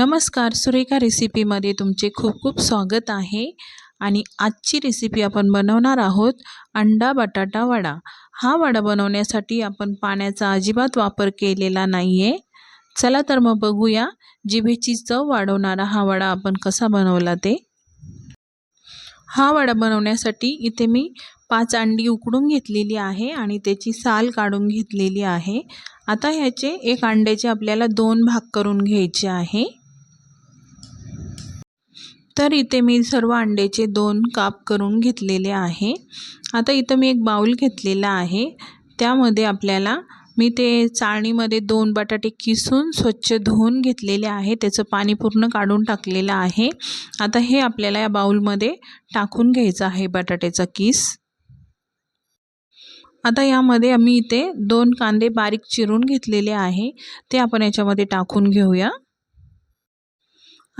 नमस्कार सुरेखा रेसिपीमध्ये तुमचे खूप खूप स्वागत आहे. आणि आजची रेसिपी आपण बनवणार आहोत अंडा बटाटा वडा. हा वडा बनवण्यासाठी आपण पाण्याचा अजिबात वापर केलेला नाही आहे चला तर मग बघूया जिभेची चव वाढवणारा हा वडा आपण कसा बनवला ते. हा वडा बनवण्यासाठी इथे मी पाच अंडी उकडून घेतलेली आहे आणि त्याची साल काढून घेतलेली आहे. आता ह्याचे एक अंड्याचे आपल्याला दोन भाग करून घ्यायचे आहे. तर इथे मी सर्व अंड्याचे दोन काप करून घेतलेले आहे. आता इथं मी एक बाऊल घेतलेला आहे. त्यामध्ये आपल्याला मी ते चाळणीमध्ये दोन बटाटे किसून स्वच्छ धुवून घेतलेले आहे. त्याचं पाणी पूर्ण काढून टाकलेलं आहे. आता हे आपल्याला या बाऊलमध्ये टाकून घ्यायचं आहे बटाट्याचा किस. आता यामध्ये आम्ही इथे दोन कांदे बारीक चिरून घेतलेले आहे. ते आपण याच्यामध्ये टाकून घेऊया.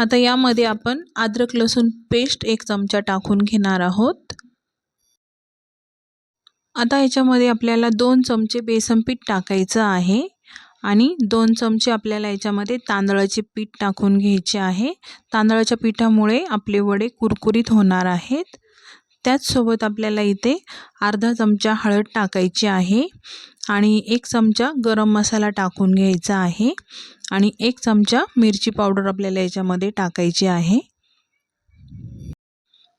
आता यामध्ये आपण अद्रक लसूण पेस्ट एक चमचा टाकून घेणार आहोत. आता याच्यामध्ये आपल्याला दोन चमचे बेसन पीठ टाकायचं आहे आणि दोन चमचे आपल्याला याच्यामध्ये तांदळाचे पीठ टाकून घ्यायचे आहे. तांदळाच्या पिठामुळे आपले वडे कुरकुरीत होणार आहेत. त्याचसोबत आपल्याला इथे अर्धा चमचा हळद टाकायची आहे. आणि एक चमचा गरम मसाला टाकून घ्यायचा आहे. आणि एक चमचा मिरची पावडर आपल्याला याच्यामध्ये टाकायची आहे.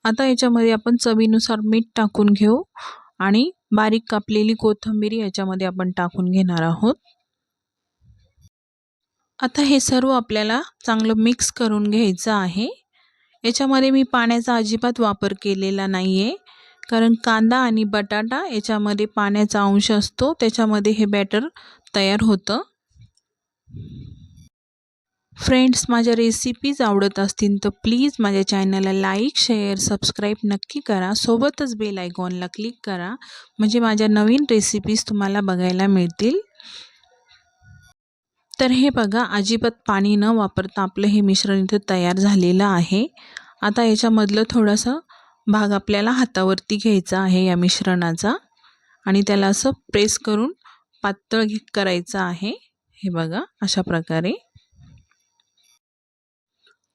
आता याच्यामध्ये आपण चवीनुसार मीठ टाकून घेऊ. आणि बारीक कापलेली कोथिंबीर याच्यामध्ये आपण टाकून घेणार आहोत. आता हे सर्व आपल्याला चांगलं मिक्स करून घ्यायचं आहे. याच्यामध्ये मी पाण्याचा अजिबात वापर केलेला नाही आहे कारण कांदा आणि बटाटा याच्यामध्ये पाण्याचा अंश असतो त्याच्यामध्ये हे बॅटर तयार होतं. फ्रेंड्स माझ्या रेसिपीज आवडत असतील तर प्लीज माझ्या चॅनलला लाईक शेअर सबस्क्राईब नक्की करा. सोबतच बेल आयकॉनला क्लिक करा. म्हणजे माझ्या नवीन रेसिपीज तुम्हाला बघायला मिळतील. तर हे बघा अजिबात पाणी न वापरता आपलं हे मिश्रण इथं तयार झालेलं आहे. आता याच्यामधलं थोडंसं भाग आपल्याला हातावरती घ्यायचा आहे या मिश्रणाचा आणि त्याला असं प्रेस करून पातळ करायचं आहे. हे बघा अशा प्रकारे.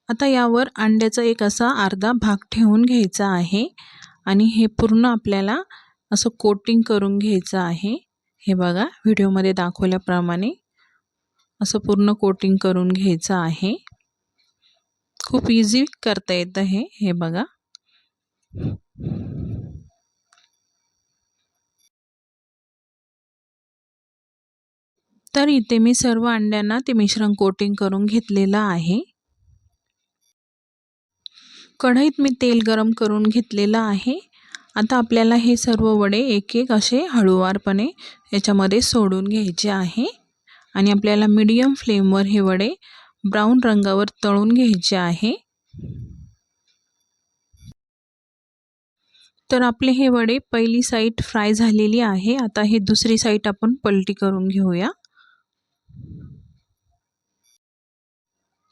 आता यावर अंड्याचा एक असा अर्धा भाग ठेवून घ्यायचा आहे आणि हे पूर्ण आपल्याला असं कोटिंग करून घ्यायचं आहे. हे बघा व्हिडिओमध्ये दाखवल्याप्रमाणे असं पूर्ण कोटिंग करून घ्यायचं आहे. खूप इझी करता येतं हे. हे बघा. तर इथे मी सर्व अंड्यांना ते मिश्रण कोटिंग करून घेतलेलं आहे. कढईत मी तेल गरम करून घेतलेलं आहे. आता आपल्याला हे सर्व वडे एक एक असे हळूवारपणे याच्यामध्ये सोडून घ्यायचे आहे. आणि आपल्याला मीडियम फ्लेमवर हे वडे ब्राऊन रंगावर तळून घ्यायचे आहे. तर आपले हे वडे पहिली साईड फ्राय झालेली आहे. आता हे दुसरी साईड आपण पलटी करून घेऊया.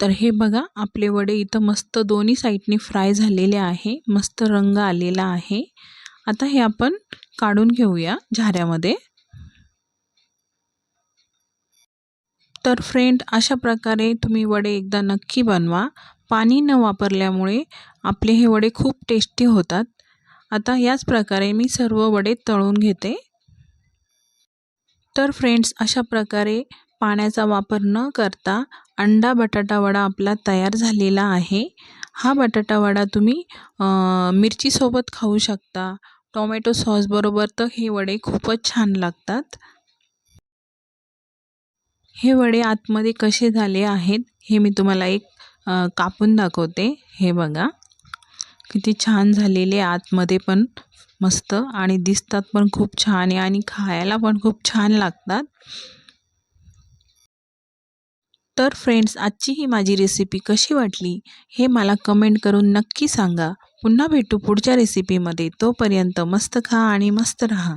तर हे बघा आपले वडे इथं मस्त दोन्ही साईडने फ्राय झालेले आहे. मस्त रंग आलेला आहे. आता हे आपण काढून घेऊया झाऱ्यामध्ये. तर फ्रेंड अशा प्रकारे तुम्ही वडे एकदा नक्की बनवा. पाणी न वापरल्यामुळे आपले हे वडे खूप टेस्टी होतात. आता याच प्रकारे मी सर्व वडे तळून घेते. तर फ्रेंड्स अशा प्रकारे पाण्याचा वापर न करता अंडा बटाटा वडा आपला तयार झालेला आहे. हा बटाटा वडा तुम्ही मिरचीसोबत खाऊ शकता. टोमॅटो सॉसबरोबर तर हे वडे खूपच छान लागतात. हे वडे आतमध्ये कसे झाले आहेत हे मी तुम्हाला एक कापून दाखवते. हे बघा. किती छान झालेले आतमध्ये पण मस्त आणि दिसतात पण खूप छान आहे आणि खायला पण खूप छान लागतात. तर फ्रेंड्स आजची ही माझी रेसिपी कशी वाटली हे मला कमेंट करून नक्की सांगा. पुन्हा भेटू पुढच्या रेसिपीमध्ये तोपर्यंत मस्त खा आणि मस्त रहा.